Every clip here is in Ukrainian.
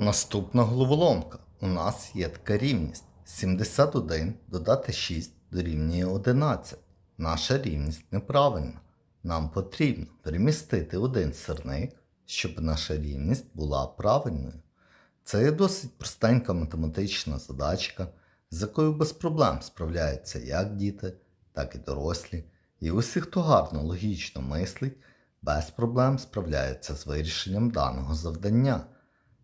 Наступна головоломка. У нас є така рівність. 71 додати 6 дорівнює 11. Наша рівність неправильна. Нам потрібно перемістити один сирник, щоб наша рівність була правильною. Це є досить простенька математична задачка, з якою без проблем справляються як діти, так і дорослі. І усі, хто гарно логічно мислить, без проблем справляються з вирішенням даного завдання.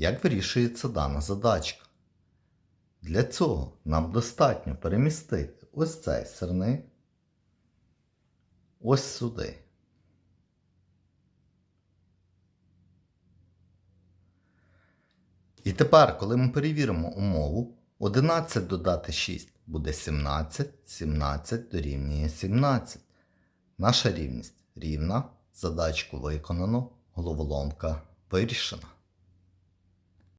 Як вирішується дана задачка? Для цього нам достатньо перемістити ось цей сирник ось сюди. І тепер, коли ми перевіримо умову, 11 додати 6 буде 17, 17 дорівнює 17. Наша рівність рівна, задачку виконано, головоломка вирішена.